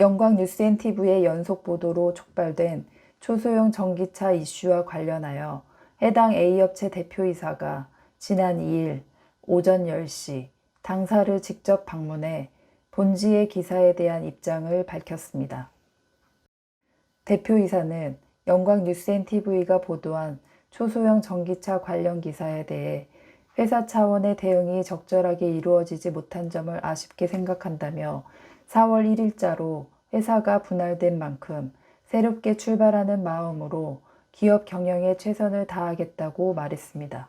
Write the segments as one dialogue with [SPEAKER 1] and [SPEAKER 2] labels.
[SPEAKER 1] 영광 뉴스NTV의 연속 보도로 촉발된 초소형 전기차 이슈와 관련하여 해당 A업체 대표이사가 지난 2일 오전 10시 당사를 직접 방문해 본지의 기사에 대한 입장을 밝혔습니다. 대표이사는 영광 뉴스NTV가 보도한 초소형 전기차 관련 기사에 대해 회사 차원의 대응이 적절하게 이루어지지 못한 점을 아쉽게 생각한다며 4월 1일자로 회사가 분할된 만큼 새롭게 출발하는 마음으로 기업 경영에 최선을 다하겠다고 말했습니다.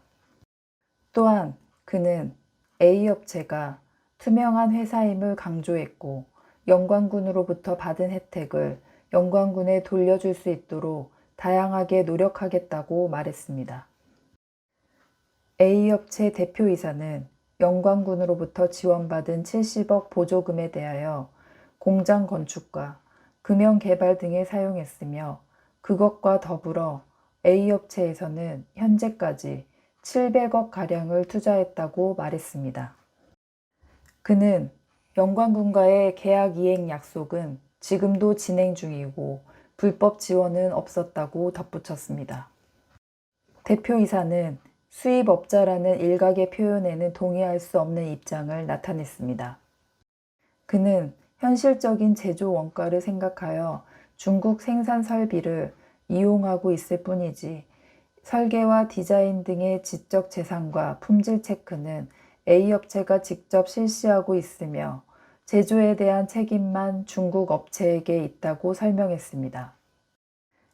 [SPEAKER 1] 또한 그는 A업체가 투명한 회사임을 강조했고 영광군으로부터 받은 혜택을 영광군에 돌려줄 수 있도록 다양하게 노력하겠다고 말했습니다. A업체 대표이사는 영광군으로부터 지원받은 70억 보조금에 대하여 공장 건축과 금형 개발 등에 사용했으며 그것과 더불어 A업체에서는 현재까지 700억 가량을 투자했다고 말했습니다. 그는 영광군과의 계약 이행 약속은 지금도 진행 중이고 불법 지원은 없었다고 덧붙였습니다. 대표이사는 수입업자라는 일각의 표현에는 동의할 수 없는 입장을 나타냈습니다. 그는 현실적인 제조 원가를 생각하여 중국 생산 설비를 이용하고 있을 뿐이지 설계와 디자인 등의 지적 재산과 품질 체크는 A업체가 직접 실시하고 있으며 제조에 대한 책임만 중국 업체에게 있다고 설명했습니다.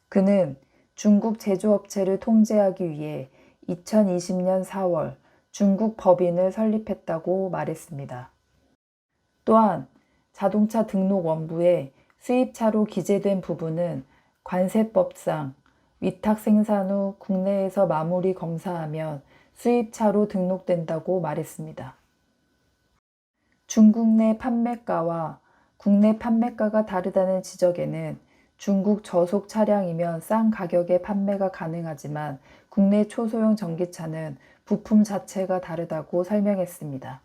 [SPEAKER 1] 그는 중국 제조업체를 통제하기 위해 2020년 4월 중국 법인을 설립했다고 말했습니다. 또한 자동차 등록 원부에 수입차로 기재된 부분은 관세법상 위탁 생산 후 국내에서 마무리 검사하면 수입차로 등록된다고 말했습니다. 중국 내 판매가와 국내 판매가가 다르다는 지적에는 중국 저속 차량이면 싼 가격에 판매가 가능하지만 국내 초소형 전기차는 부품 자체가 다르다고 설명했습니다.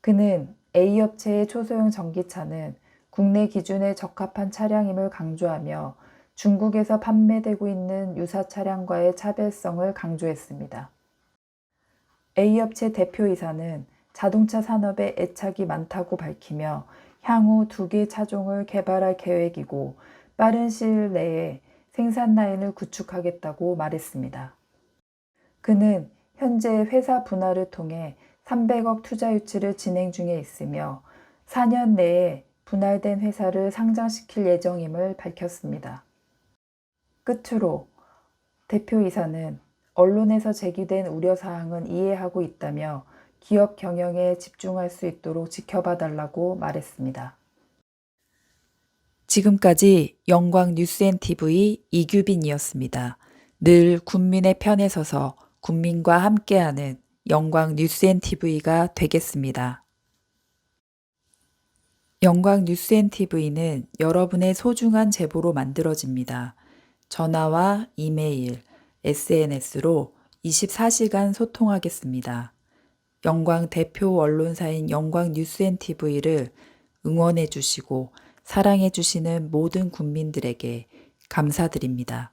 [SPEAKER 1] 그는 A업체의 초소형 전기차는 국내 기준에 적합한 차량임을 강조하며 중국에서 판매되고 있는 유사 차량과의 차별성을 강조했습니다. A업체 대표이사는 자동차 산업에 애착이 많다고 밝히며 향후 두 개 차종을 개발할 계획이고 빠른 시일 내에 생산 라인을 구축하겠다고 말했습니다. 그는 현재 회사 분할을 통해 300억 투자 유치를 진행 중에 있으며 4년 내에 분할된 회사를 상장시킬 예정임을 밝혔습니다. 끝으로 대표이사는 언론에서 제기된 우려사항은 이해하고 있다며 기업 경영에 집중할 수 있도록 지켜봐 달라고 말했습니다. 지금까지 영광 뉴스앤TV 이규빈이었습니다. 늘 국민의 편에 서서 국민과 함께하는 영광 뉴스앤TV가 되겠습니다. 영광 뉴스앤TV는 여러분의 소중한 제보로 만들어집니다. 전화와 이메일, SNS로 24시간 소통하겠습니다. 영광 대표 언론사인 영광 뉴스앤TV를 응원해 주시고 사랑해 주시는 모든 국민들에게 감사드립니다.